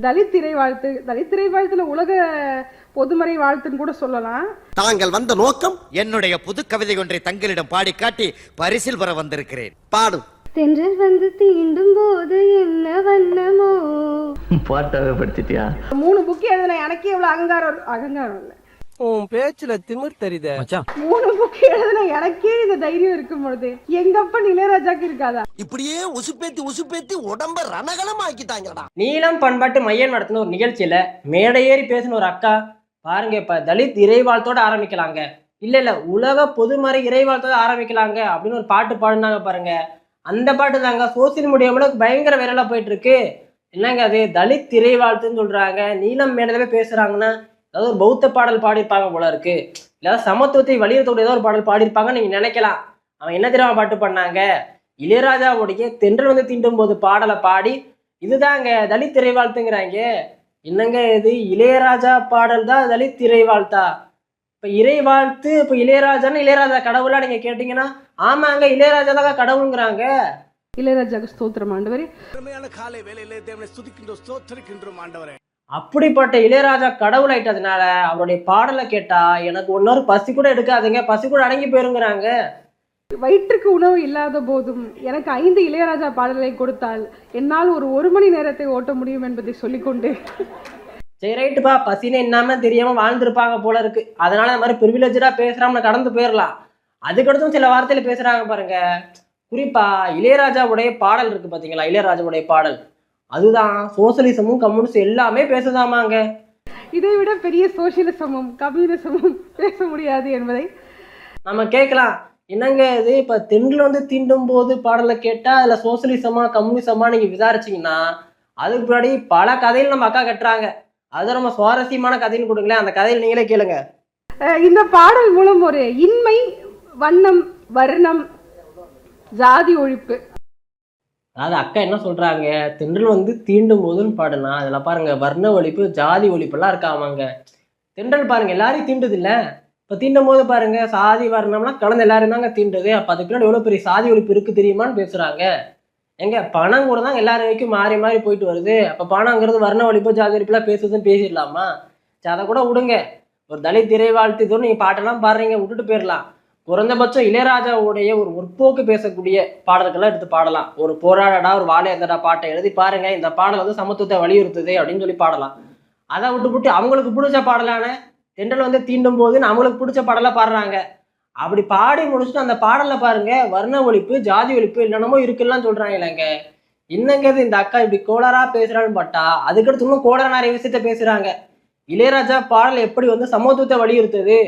தலித் திரை வாழ்த்து தலித் திரை வாழ்த்துல உலக பொதுமறை வாழ்த்துன்னு கூட சொல்லலாம். தாங்கள் வந்த நோக்கம்? என்னுடைய புது கவிதை ஒன்றை தங்களிடம் பாடி காட்டி பரிசில் பெற வந்திருக்கிறேன். பாடும் தென்றல் வந்து தீண்டும் போது என்ன வண்ணமோ? பாட்டாவே படிச்சிட்டியா? மூணு புக் எழுதின எனக்கே எவ்வளவு அகங்காரம் அகங்காரம் இல்லை. உன் பேச்சுல திமிர் தெரியுதே. மூணு புக் எழுதின எனக்கே இந்த தைரியம் இருக்கும் பொழுது எங்க அப்பா இளையராஜாக்கு இருக்காதா? இப்படியே உசுப்பேத்தி உசுப்பேத்தி உடம்ப ரணகலம் ஆக்கிட்டாங்கடா நீலம் பண்பாட்டு மையம் நடத்தின ஒரு நிகழ்ச்சியில மேடையேறி பேசின ஒரு அக்கா பாருங்க இப்ப தலித் இறைவாழ்த்தோட ஆரம்பிக்கலாங்க. இல்ல இல்ல உலக பொதுமறை இறைவாழ்த்தோட ஆரம்பிக்கலாங்க அப்படின்னு ஒரு பாட்டு பாடுனாங்க பாருங்க. அந்த பாட்டு தாங்க சோசியல் மீடியாவில் பயங்கர விரலா போயிட்டு இருக்கு. என்னங்க அது? தலித் இறைவாழ்த்துன்னு சொல்றாங்க. நீலம் மேடையில பேசுறாங்கன்னா ஏதாவது ஒரு பௌத்த பாடல் பாடியிருப்பாங்க போல இருக்கு. இல்ல சமத்துவத்தை வலியுறுத்தக்கூடிய ஏதோ ஒரு பாடல் பாடியிருப்பாங்கன்னு நீங்க நினைக்கலாம். அவன் என்ன தெரியாம பாட்டு பண்ணாங்க? இளையராஜாவுடைய தென்றல் வந்து தீண்டும் போது பாடலை பாடி இதுதாங்க தலித் இறைவாழ்த்துங்கிறாங்க. என்னங்க இது? இளையராஜா பாடல் தான் தலித் இறைவாழ்த்தா? இப்ப இறைவாழ்த்து இப்ப இளையராஜான்னு இளையராஜா கடவுளா நீங்க கேட்டீங்கன்னா ஆமாங்க இளையராஜா தான் கடவுளுங்கிறாங்க. இளையராஜாக்கு ஸ்தோத்திரம் ஆண்டவரே. காலை வேலையிலே தேவனை ஸ்துதிக்கின்றோம் ஸ்தோத்தரிக்கின்றோம் ஆண்டவரே. அப்படிப்பட்ட இளையராஜா கடவுள் ஆயிட்டதுனால அவருடைய பாடலை கேட்டா எனக்கு ஒன்னொரு பசி கூட எடுக்காதுங்க பசி கூட அடங்கி போயிருங்கிறாங்க. வயிற்றுக்கு உணவு இல்லாத போதும் எனக்கு ஐந்து இளையராஜா பாடலை கொடுத்தால் என்னால் ஒரு ஒரு மணி நேரத்தை ஓட்ட முடியும் என்பதை சொல்லிக்கொண்டு. சரி ரைட்டுப்பா பசினே என்னாம தெரியாம வாழ்ந்திருப்பாங்க போல இருக்கு. அதனால இந்த மாதிரி ப்ரிவிலேஜா பேசுறாம கடந்து போயிடலாம் அதுக்கடுத்தும் சில வார்த்தையில பேசுறாங்க பாருங்க. குறிப்பா இளையராஜாவுடைய பாடல் இருக்கு பாத்தீங்களா? இளையராஜாவுடைய பாடல். அதுதான் சோசலிசமும் கம்யூனிஸ்ட் எல்லாமே பேசுதாமாங்க. இதை விட பெரிய சோசியலிசமும் கம்யூனிசமும் பேச முடியாது என்பதை நம்ம கேட்கலாம். என்னங்க இது? இப்ப தென்றல் வந்து தீண்டும் போது பாடலை கேட்டா அதுல சோசலிசமா கம்யூனிசமா நீங்க விசாரிச்சீங்கன்னா அதுக்கு முன்னாடி பல கதைகள் நம்ம அக்கா கட்டுறாங்க. அது நம்ம சுவாரஸ்யமான கதைன்னு கொடுங்களேன். அந்த கதையில் நீங்களே கேளுங்க. இந்த பாடல் மூலம் ஒரு இன்மை வண்ணம் வர்ணம் ஜாதி ஒழிப்பு அதாவது அக்கா என்ன சொல்றாங்க? தென்றல் வந்து தீண்டும் போதுன்னு பாடுனா அதில் பாருங்க வர்ண ஒழிப்பு ஜாதி ஒழிப்பெல்லாம் இருக்காமாங்க. தென்றல் பாருங்க எல்லாரையும் தீண்டுது இல்லை? இப்போ தீண்டும் போது பாருங்க சாதி வர்ணம்லாம் கலந்து எல்லாரும் தாங்க தீண்டுது. அப்போ அதுக்கு பின்னாடி பெரிய சாதி ஒழிப்பு இருக்கு தெரியுமான்னு பேசுறாங்க. எங்க? பணம் கூட தான் எல்லாரும் வரைக்கும் மாறி மாறி போயிட்டு வருது. அப்போ பணங்கிறது வர்ண ஒழிப்பு ஜாதி ஒழிப்புலாம் பேசுதுன்னு பேசிடலாமா? சரி அதை கூட விடுங்க. ஒரு தலித் திரை வாழ்த்து இதுவும் நீங்கள் பாட்டெல்லாம் பாடுறீங்க விட்டுட்டு போயிடலாம். குறைந்தபட்சம் இளையராஜாவுடைய ஒரு முற்போக்கு பேசக்கூடிய பாடல்களை எடுத்து பாடலாம். ஒரு போராடடா ஒரு வாழையந்தடா பாட்டை எழுதி பாருங்க இந்த பாடல் வந்து சமத்துவத்தை வலியுறுத்துது அப்படின்னு சொல்லி பாடலாம். அதை விட்டு விட்டு அவங்களுக்கு பிடிச்ச பாடலான தென்றல் வந்து தீண்டும் போதுன்னு அவங்களுக்கு பிடிச்ச பாடலாக பாடுறாங்க. அப்படி பாடி முடிச்சுட்டு அந்த பாடலை பாருங்க வர்ண ஒழிப்பு ஜாதி ஒழிப்பு என்னென்னமோ இருக்குல்லாம் சொல்றாங்க இல்லைங்க. என்னங்கிறது இந்த அக்கா இப்படி கோளாரா பேசுறான்னு பட்டா? அதுக்கடுத்து இன்னும் கோளார நிறைய விஷயத்த பேசுறாங்க. இளையராஜா பாடல் எப்படி வந்து சமத்துவத்தை வலியுறுத்துது?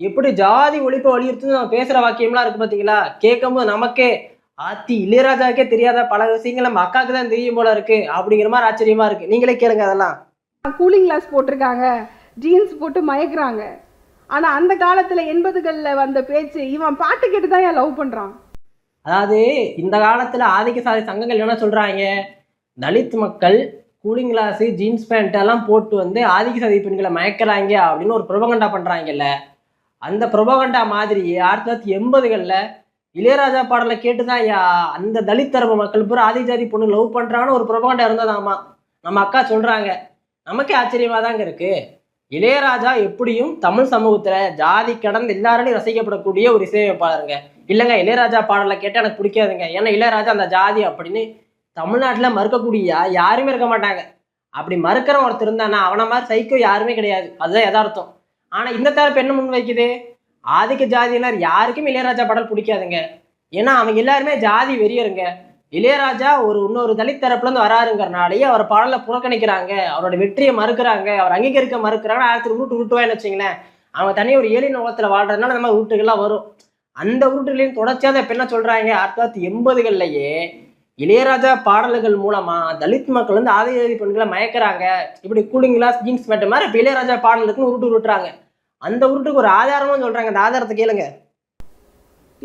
எப்படி ஜாதி ஒழிப்பை வலியுறுத்துது நம்ம பேசுற வாக்கியம்லாம் இருக்கு பாத்தீங்களா? கேட்கும்போது நமக்கே ஆத்தி இளையராஜாக்கே தெரியாத பல விஷயங்கள் நம்ம அக்காவுக்கு தான் தெரியும் போல இருக்கு. அப்படிங்கிற மாதிரி ஆச்சரியமா இருக்கு. நீங்களே கேளுங்க அதெல்லாம். கூலிங் கிளாஸ் போட்டிருக்காங்க. ஜீன்ஸ் போட்டு மயக்குறாங்க. ஆனா அந்த காலத்துல எண்பதுகள்ல வந்த பேச்சு இவன் பாட்டு கேட்டு தான் ஏன் லவ் பண்றான்? அதாவது இந்த காலத்துல ஆதிக்க சாதி சங்கங்கள் என்ன சொல்றாங்க? தலித் மக்கள் கூலிங் கிளாஸ் ஜீன்ஸ் பேண்ட் எல்லாம் போட்டு வந்து ஆதிக்க சாதி பெண்களை மயக்கிறாங்க அப்படின்னு ஒரு ப்ரொபகண்டா பண்றாங்கல்ல. அந்த ப்ரொபகண்டா மாதிரி ஆயிரத்தி தொள்ளாயிரத்தி எண்பதுகளில் இளையராஜா பாடலை கேட்டுதான் ஐயா அந்த தலித் தரப்பு மக்கள் பூரா ஆதி ஜாதி பொண்ணு லவ் பண்ணுறான்னு ஒரு ப்ரொபகண்டா இருந்ததாமா. நம்ம அக்கா சொல்கிறாங்க நமக்கே ஆச்சரியமாக தாங்க இருக்கு. இளையராஜா எப்படியும் தமிழ் சமூகத்தில் ஜாதி கடந்து எல்லாராலையும் ரசிக்கப்படக்கூடிய ஒரு இசையமைப்பாளருங்க. இல்லைங்க இளையராஜா பாடலை கேட்டால் எனக்கு பிடிக்காதுங்க. ஏன்னா இளையராஜா அந்த ஜாதி அப்படின்னு தமிழ்நாட்டில் மறுக்கக்கூடிய யாருமே இருக்க மாட்டாங்க. அப்படி மறுக்கிறவன் ஒருத்தர் இருந்தானா அவனை மாதிரி சைக்கோ யாருமே கிடையாது. அதுதான் யதார்த்தம். ஆனால் இந்த தரப்பு என்ன முன் வைக்குது? ஆதிக்க ஜாதியினர் யாருக்கும் இளையராஜா பாடல் பிடிக்காதுங்க. ஏன்னா அவங்க எல்லாருமே ஜாதி வெறியருங்க. இளையராஜா ஒரு இன்னொரு தலித் தரப்புலேருந்து வராருங்கிறனாலேயே அவர் பாடலை புறக்கணிக்கிறாங்க. அவரோட வெற்றியை மறுக்கிறாங்க. அவர் அங்கீகரிக்க மறுக்கிறாங்க. ஆயிரத்தி உருட்டு உருட்டுவான்னு வச்சுங்களேன். அவங்க தனியாக ஒரு ஏழின் உலகத்தில் வாழ்றதுனால நம்ம மாதிரி உருட்டுகள்லாம் வரும். அந்த உருட்டுகளையும் தொடர்ச்சியாக தான் என்ன சொல்கிறாங்க ஆயிரத்தி தொள்ளாயிரத்தி எண்பதுகள்லையே இளையராஜா பாடல்கள் மூலமா தலித் மக்கள் வந்து ஆதிவாதி பெண்களை மயக்கிறாங்க. இப்படி கூலிங் கிளாஸ் ஜீன்ஸ் பேண்ட் மாதிரி இப்போ இளையராஜா பாடல் இருக்குன்னு உருட்டு உருட்டுறாங்க. அந்த உருட்டுக்கு ஒரு ஆதாரமும் சொல்றாங்க. அந்த ஆதாரத்தை கேளுங்க.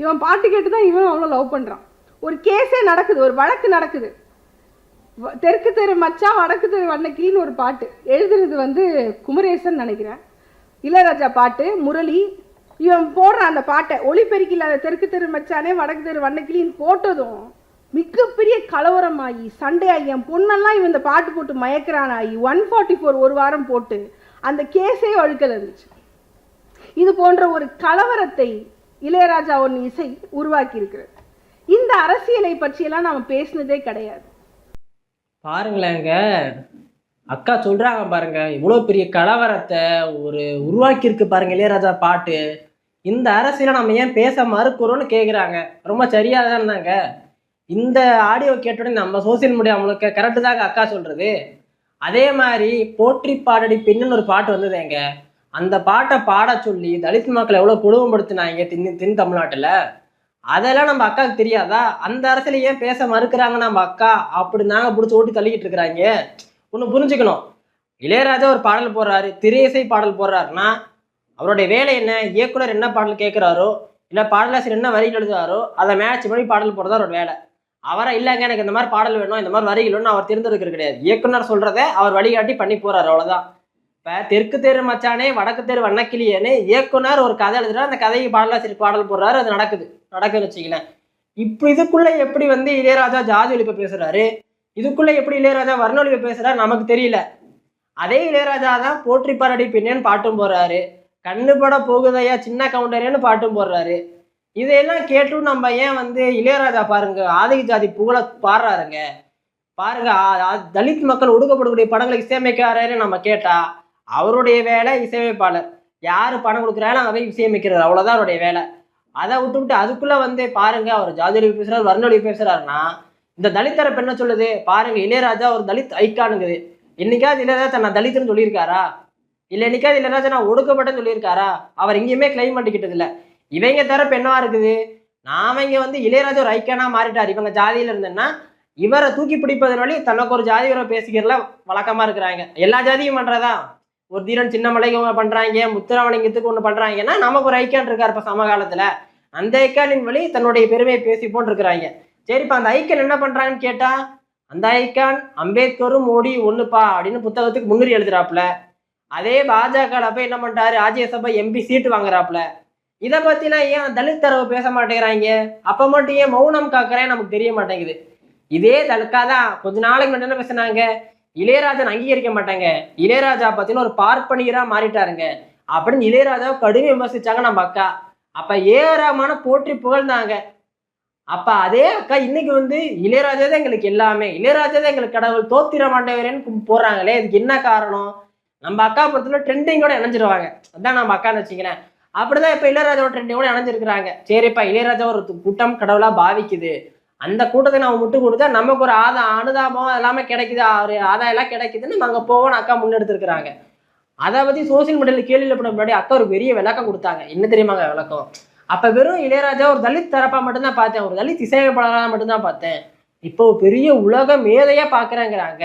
இவன் பாட்டு கேட்டு தான் இவன் அவ்வளோ லவ் பண்ணுறான் ஒரு கேஸே நடக்குது. ஒரு வழக்கு நடக்குது. தெற்கு தெரு மச்சா வடக்கு தெரு வண்ணக்கின்னு ஒரு பாட்டு. எழுதுனது வந்து குமரேசன் நினைக்கிறேன். இளையராஜா பாட்டு முரளி. இவன் போடுறான் அந்த பாட்டை ஒளிபெருக்கில் அந்த தெற்கு தெரு மச்சானே வடக்கு தெரு வண்ணக்கிளின்னு போட்டதும் மிகப்பெரிய கலவரமாகி சண்டையாகி என் பொண்ணெல்லாம் இவன் இந்த பாட்டு போட்டு மயக்கிறானாகி ஒன் ஃபார்ட்டி ஃபோர் ஒரு வாரம் போட்டு அந்த கேஸே ஒழுக்கல் இருந்துச்சு இது போன்ற ஒரு கலவரத்தை இளையராஜா ஒன் இசை உருவாக்கி இருக்கிறது இந்த அரசியலை பற்றியெல்லாம் நாம் பேசினதே கிடையாது. பாருங்களேங்க அக்கா சொல்கிறாங்க பாருங்க இவ்வளோ பெரிய கலவரத்தை ஒரு உருவாக்கியிருக்கு பாருங்க இளையராஜா பாட்டு. இந்த அரசியலை நம்ம ஏன் பேச மறுக்கிறோன்னு கேட்குறாங்க ரொம்ப சரியாக தான் இருந்தாங்க. இந்த ஆடியோ கேட்டோடனே நம்ம சோசியல் மீடியா முழுக்க கரெக்டு தாங்க அக்கா சொல்றது. அதே மாதிரி போற்றி பாடடி பெண்ணுன்னு ஒரு பாட்டு வந்ததுங்க அந்த பாட்டை பாட சொல்லி தலித் மக்களை எவ்வளோ கொடுமைப்படுத்தினாங்க தென் தென் தமிழ்நாட்டில்? அதெல்லாம் நம்ம அக்காவுக்கு தெரியாதா? அந்த அரசியல ஏன் பேச மறுக்கிறாங்க நம்ம அக்கா? அப்படி நாங்க பிடிச்சி ஓட்டி தள்ளிக்கிட்டு இருக்கிறாங்க. ஒன்று புரிஞ்சுக்கணும். இளையராஜா ஒரு பாடல் போடுறாரு திரையசை பாடல் போடுறாருன்னா அவருடைய வேலை என்ன? இயக்குனர் என்ன பாடல் கேட்குறாரோ இல்லை பாடலாசிரியர் என்ன வரிகள் எழுதுறாரோ அதை மேட்ச் பண்ணி பாடல் போடுறது அவரோட வேலை. அவரை இல்லைங்க எனக்கு இந்த மாதிரி பாடல் வேணும் இந்த மாதிரி வரிகள் வேணும் அவர் தேர்ந்தெடுக்கிறது கிடையாது. இயக்குனர் சொல்றதை அவர் வழிகாட்டி பண்ணி போறாரு அவ்வளவுதான். இப்போ தெற்கு தெரு மச்சானே வடக்கு தெரு வண்ணக்கிளியேன்னு இயக்குனர் ஒரு கதை எழுதுறாரு அந்த கதைக்கு பாடலாசிரியர் பாடல் போடுறாரு அது நடக்குது. நடக்குதுன்னு வச்சுக்கலாம் இப்போ இதுக்குள்ள எப்படி வந்து இளையராஜா ஜாதி ஒழிப்பை பேசுறாரு? இதுக்குள்ள எப்படி இளையராஜா வர்ண ஒழிப்பை பேசுறாரு நமக்கு தெரியல. அதே இளையராஜா தான் போற்றி பாரடி பின்னேன்னு பாட்டும் போடுறாரு. கண்ணுபட போகுதையா சின்ன கவுண்டரேன்னு பாட்டும் போடுறாரு. இதையெல்லாம் கேட்டும் நம்ம ஏன் வந்து இளையராஜா பாருங்க ஆதிக ஜாதி புகழ பாடுறாருங்க. பாருங்க தலித் மக்கள் ஒடுக்கப்படக்கூடிய படங்களை இசையமைக்கிறாருன்னு நம்ம கேட்டா அவருடைய வேலை இசையமைப்பாளர். யார் பணம் கொடுக்குறாலும் அங்கே போய் இசையமைக்கிறார். அவ்வளோதான் அவருடைய வேலை. அதை விட்டுவிட்டு அதுக்குள்ளே வந்து பாருங்க அவர் ஜாதி பேசுகிறார் பேசுறாரு பேசுகிறாருன்னா இந்த தலித்தரை பெண்ணை என்ன சொல்லுது? பாருங்க இளையராஜா ஒரு தலித் ஐக்கானுங்குது. என்னைக்காவது இளையராஜா தன்னை தலித்துன்னு சொல்லியிருக்காரா? இல்லை என்னைக்காவது இளையராஜா நான் ஒடுக்கப்பட்டேன்னு சொல்லியிருக்காரா? அவர் எங்கேயுமே கிளைம் பண்ணிக்கிட்டது இல்லை இவங்க தரப்பு என்னவா இருக்குது? நாம இங்க வந்து இளையராஜா ஒரு ஐக்கியனா மாறிட்டார். இவங்க ஜாதியில இருந்தேன்னா இவரை தூக்கி பிடிப்பதன் வழி தனக்கு ஒரு ஜாதி உறவு பேசிக்கிறதுல வழக்கமா இருக்கிறாங்க. எல்லா ஜாதியும் பண்றதா? ஒரு தீரன் சின்ன மலைக்கு ஒன்று பண்றாங்க முத்துராமலிங்கத்துக்கு ஒன்று பண்றாங்கன்னா நமக்கு ஒரு ஐக்கான் இருக்கார் இப்ப சமகாலத்துல அந்த ஐக்கானின் வழி தன்னுடைய பெருமையை பேசி போட்டு இருக்கிறாங்க சரிப்பா அந்த ஐக்கியன் என்ன பண்றாங்கன்னு கேட்டா அந்த ஐக்கான் அம்பேத்கரும் மோடி ஒண்ணுப்பா அப்படின்னு புத்தகத்துக்கு முன்னுரி எழுதுறாப்புல. அதே பாஜக போய் என்ன பண்றாரு ராஜ்யசபா எம்பி சீட்டு வாங்குறாப்புல. இதை பத்திலாம் ஏன் தலித் தரவு பேச மாட்டேங்கிறாங்க? அப்ப மட்டும் ஏன் மௌனம் காக்குறேன் நமக்கு தெரிய மாட்டேங்குது. இதே தலுக்காதான் கொஞ்ச நாளைக்கு முன்னாடி என்ன பேசினாங்க? இளையராஜன் அங்கீகரிக்க மாட்டாங்க. இளையராஜா பார்த்தீங்கன்னா ஒரு பார்ப்பனியரா மாறிட்டாருங்க. அப்படின்னு இளையராஜாவை கடுமை விமர்சிச்சாங்க நம்ம அக்கா. அப்ப ஏராமான போற்றி புகழ்ந்தாங்க. அப்ப அதே அக்கா இன்னைக்கு வந்து இளையராஜா தான் எங்களுக்கு எல்லாமே. இளையராஜா தான் எங்களுக்கு கடவுள் தோத்திர மாட்டேவரேன்னு போடுறாங்களே இதுக்கு என்ன காரணம்? நம்ம அக்கா பொறுத்தவரை ட்ரெண்டிங்கோட இணைஞ்சிருவாங்க. அதான் நம்ம அக்கான்னு வச்சுக்கிறேன். அப்படிதான் இப்ப இளையராஜாவோட ட்ரெண்டிங்கோட இணைஞ்சிருக்கிறாங்க சரிப்பா இளையராஜா ஒரு கூட்டம் கடவுளா பாவிக்குது. அந்த கூட்டத்தை நம்ம விட்டு கொடுத்தா நமக்கு ஒரு ஆதா அனுதாபம் எல்லாமே கிடைக்குது. ஒரு ஆதாயம் எல்லாம் கிடைக்குதுன்னு நம்ம அங்க போவோம்னு அக்கா முன்னெடுத்திருக்கிறாங்க. அதை பத்தி சோசியல் மீடியாவில் கேள்வியில் பண்ண முன்னாடி அக்கா ஒரு பெரிய விளக்கம் கொடுத்தாங்க. என்ன தெரியுமாங்க விளக்கம்? அப்ப வெறும் இளையராஜா ஒரு தலித் தரப்பா மட்டும்தான் பார்த்தேன். ஒரு தலித் இசையமைப்பாளராக மட்டும்தான் பார்த்தேன். இப்போ பெரிய உலக மேதையா பாக்குறேங்கிறாங்க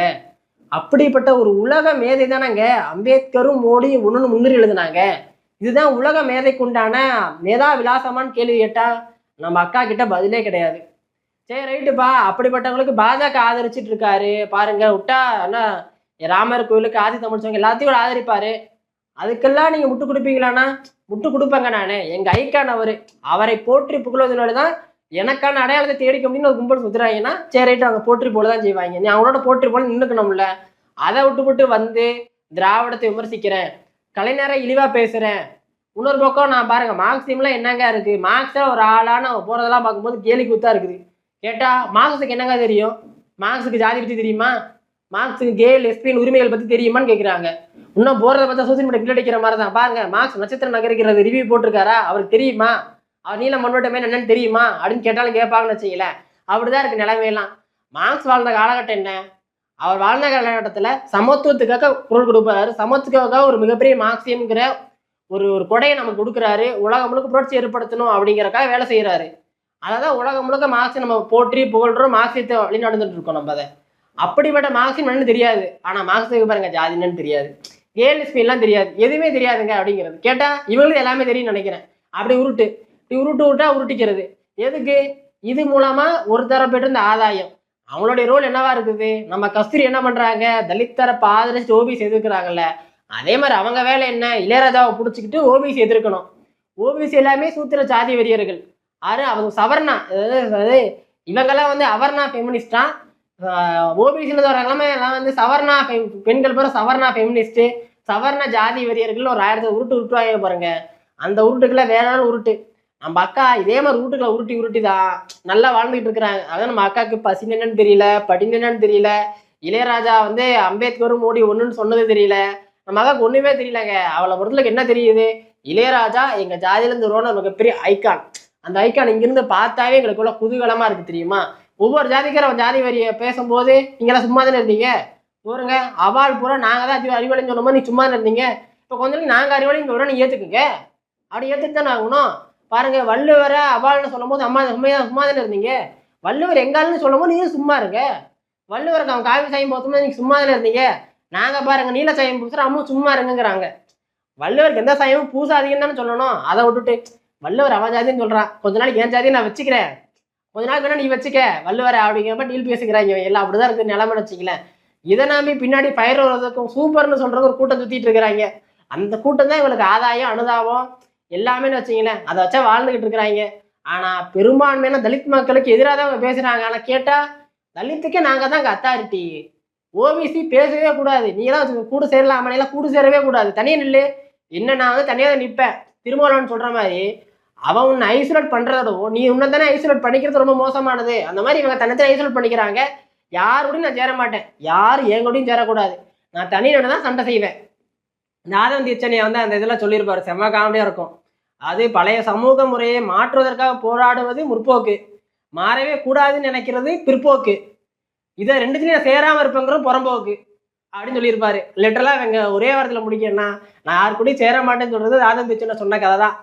அப்படிப்பட்ட ஒரு உலக மேதை தானாங்க அம்பேத்கரும் மோடியும் ஒண்ணுன்னு முன்னுரி எழுதுனாங்க. இதுதான் உலக மேதைக்கு உண்டான மேதா விலாசமான்னு கேள்வி கேட்டா நம்ம அக்கா கிட்ட பதிலே கிடையாது. சரி ரைட்டுப்பா அப்படிப்பட்டவங்களுக்கு பாஜக ஆதரிச்சிட்டு இருக்காரு. பாருங்க விட்டா என்ன ராமர் கோயிலுக்கு ஆதி தமிழ்ச்சவங்க எல்லாத்தையும் ஆதரிப்பாரு. அதுக்கெல்லாம் நீங்க முட்டு கொடுப்பீங்களாண்ணா? முட்டு கொடுப்பேங்க நானு. எங்க ஐக்கான் அவரு அவரை போற்றி புகழ்வதனால தான் எனக்கான அடையாளத்தை தேடிக்க முடியும்னு ஒரு கும்பல் சுத்துறாங்கன்னா சரி ரைட்டு அவங்க போற்றி போல தான் செய்வாங்க. நீ அவங்களோட போற்றி போல நின்றுக்கணும்ல அதை விட்டுவிட்டு வந்து திராவிடத்தை விமர்சிக்கிறேன். கலைஞரை இழிவாக பேசுகிறேன் இன்னொரு பக்கம் நான் பாருங்க மார்க்சிம்லாம் என்னங்க இருக்குது மார்க்ஸில் ஒரு ஆளான அவன் பார்க்கும்போது கேலி கூத்தா இருக்குது. கேட்டால் மார்க்ஸுக்கு என்னங்க தெரியும்? மார்க்ஸுக்கு ஜாதி பற்றி தெரியுமா? மார்க்ஸுக்கு கே லெஸ்பியன் உரிமைகள் பற்றி தெரியுமான்னு கேட்குறாங்க இன்னும் போகிறத பார்த்தா சோசியல் மீடியா பில் மாதிரி தான். பாருங்க மார்க்ஸ் நட்சத்திரம் நகரிக்கிறது ரிவ்யூ போட்டிருக்காரா? அவருக்கு தெரியுமா? அவர் நீல மண்வட்டமே என்னன்னு தெரியுமா? அப்படின்னு கேட்டாலும் கேட்பாங்கன்னு வச்சிங்களேன் அப்படிதான் இருக்கு நிலைமையெல்லாம். மார்க்ஸ் வாழ்ந்த காலகட்டம் என்ன? அவர் வாழ்ந்த காலகட்டத்தில் சமத்துவத்துக்காக குரல் கொடுப்பாரு. சமத்துக்காக ஒரு மிகப்பெரிய மார்க்சியம்ங்கிற ஒரு ஒரு கொடையை நமக்கு கொடுக்குறாரு. உலகம் முழுக்க புரட்சி ஏற்படுத்தணும் அப்படிங்கிறக்காக வேலை செய்கிறாரு அதான் உலகம் முழுக்க மார்க்ஸை நம்ம போற்றி புகழ்றோம் மார்க்சியத்தை வழி நடந்துட்டு இருக்கோம் நம்ம அதை. அப்படிப்பட்ட மார்க்சியம் என்னன்னு தெரியாது. ஆனால் மார்க்ஸுக்கு பாருங்க ஜாதி என்னன்னு தெரியாது. கேஎல்எஸ்பிலாம் தெரியாது. எதுவுமே தெரியாதுங்க அப்படிங்கிறது. கேட்டால் இவங்களுக்கு எல்லாமே தெரியும்னு நினைக்கிறேன். அப்படி உருட்டு. இப்படி உருட்டு விட்டா உருட்டிக்கிறது. எதுக்கு? இது மூலமாக ஒரு தரப்பட்டு இருந்த ஆதாயம். அவங்களுடைய ரோல் என்னவா இருக்குது? நம்ம கஸ்தூரி என்ன பண்றாங்க? தலித் தரப்பு ஆதரிச்சு ஓபிசி எதிர்க்கிறாங்கல்ல அதே மாதிரி அவங்க வேலை என்ன? இளையராஜாவை பிடிச்சிக்கிட்டு ஓபிசி எதிர்க்கணும். ஓபிசி எல்லாமே சூத்திர சாதி வெறியர்கள் ஆறு அவங்க சவர்ணா. அதாவது இவங்கெல்லாம் வந்து அவர்ணா ஃபெமினிஸ்டா ஓபிசியில் வரவங்களாமே எல்லாம் வந்து சவர்ணா பெண்கள் பேர் சவர்ணா ஃபெமினிஸ்ட்டு சவர்ண ஜாதி வெறியர்கள் ஒரு ஆயிரத்தி உருட்டு உருட்டுவாங்க பாருங்க. அந்த உருட்டுக்கெல்லாம் வேற நாள் உருட்டு. நம்ம அக்கா இதே மாதிரி உருட்டுக்களை உருட்டி உருட்டி தான் நல்லா வாழ்ந்துகிட்டு இருக்கிறாங்க. அதான் நம்ம அக்காவுக்கு பசி என்னன்னு தெரியல படி என்னன்னு தெரியல இளையராஜா வந்து அம்பேத்கரும் மோடி ஒன்றுன்னு சொன்னது தெரியல. நம்ம அக்காவுக்கு ஒன்றுமே தெரியலங்க. அவளை பொறுத்தளவுக்கு என்ன தெரியுது? இளையராஜா எங்கள் ஜாதியிலேருந்து ரோனர் ரோன மிகப்பெரிய ஐகான் அந்த ஐகான் இங்கிருந்து பார்த்தாவே எங்களுக்குள்ள குதூகலமாக இருக்குது தெரியுமா? ஒவ்வொரு ஜாதிக்கார ஜாதி வரியை பேசும்போது நீங்களாம் சும்மா தானே இருந்தீங்க? போருங்க. அவால் பூரா நாங்கள் தான் அதிக அறிவாளின்னு சொன்னோமோ? நீ சும்மா தானே இருந்தீங்க? இப்போ கொஞ்சம் நாங்கள் நாங்க அறிவாளி இங்க நீ ஏற்றுக்குங்க அப்படி ஏற்றுக்கு தானே ஆகணும்? பாருங்க வள்ளுவரை அவாள்னு சொல்லும் போது அம்மா சும்மா சும்மா தானே இருந்தீங்க? வள்ளுவர் எங்கால்னு சொல்லும் போது நீங்க சும்மா இருங்க வள்ளுவருக்கு அவன் காவி சாயம் போத்துமே நீங்க சும்மா தானே இருந்தீங்க? நாங்கள் பாருங்கள் நீல சாயம் பூசுகிற அம்மா சும்மா இருங்கிறாங்க வள்ளுவருக்கு எந்த சாயமும் பூசாதீங்கன்னு தானே சொல்லணும். அதை விட்டுட்டு வள்ளுவர் அவன் ஜாதின்னு சொல்கிறான் கொஞ்ச நாளைக்கு என் ஜாதியை நான் வச்சுக்கிறேன். கொஞ்ச நாள் வேணா நீ வச்சுக்க வள்ளுவரை அப்படிங்கிறப்ப டீல் பேசிக்கிறாங்க எல்லாம் அப்படிதான் இருக்குது நிலைமை வச்சுக்கலேன் இதை நம்பி பின்னாடி பயிர் வர்றதுக்கும் சூப்பர்னு சொல்கிறதுக்கு ஒரு கூட்டம் சுற்றிட்டு இருக்கிறாங்க. அந்த கூட்டம் தான் இவங்களுக்கு ஆதாயம் அனுதாபம். எல்லாமே வச்சிங்களேன். அதை வச்சா வாழ்ந்துகிட்டு இருக்கிறாங்க. ஆனா பெரும்பான்மையான தலித் மக்களுக்கு எதிராக தான் அவங்க பேசுறாங்க. ஆனா கேட்டா தலித்துக்கே நாங்க தான் அத்தாரிட்டி ஓபிசி பேசவே கூடாது. நீ எல்லாம் கூடு சேரலாம் எல்லாம் கூடு சேரவே கூடாது. தனியா நில்லு. என்ன நான் வந்து தனியாக தான் நிற்பேன் திருமாவளவன் சொல்ற மாதிரி அவன் உன்னை ஐசோலேட் பண்றதோட நீ உன்னை தானே ஐசோலேட் பண்ணிக்கிறது ரொம்ப மோசமானது. அந்த மாதிரி இவங்க தன்னை ஐசோலேட் பண்ணிக்கிறாங்க. யாரோடையும் நான் சேர மாட்டேன். யார் என் கூடயும் சேரக்கூடாது. நான் தனி தான் சண்டை செய்வேன். நாதம் தீட்சணையை வந்து அந்த இதெல்லாம் சொல்லியிருப்பாரு. செம்ம காமெடியாக இருக்கும். அது பழைய சமூக முறையை மாற்றுவதற்காக போராடுவது முற்போக்கு. மாறவே கூடாதுன்னு நினைக்கிறது பிற்போக்கு. இதை ரெண்டுத்துலையும் சேராமல் இருப்பேங்கிறது புறம்போக்கு. அப்படின்னு சொல்லியிருப்பாரு. லிட்டரலாக இவங்க ஒரே வாரத்தில் முடிக்கணும்னா நான் யார் கூடயும் சேர மாட்டேன்னு சொல்றது நாதம் தீட்சணை சொன்ன கதை தான்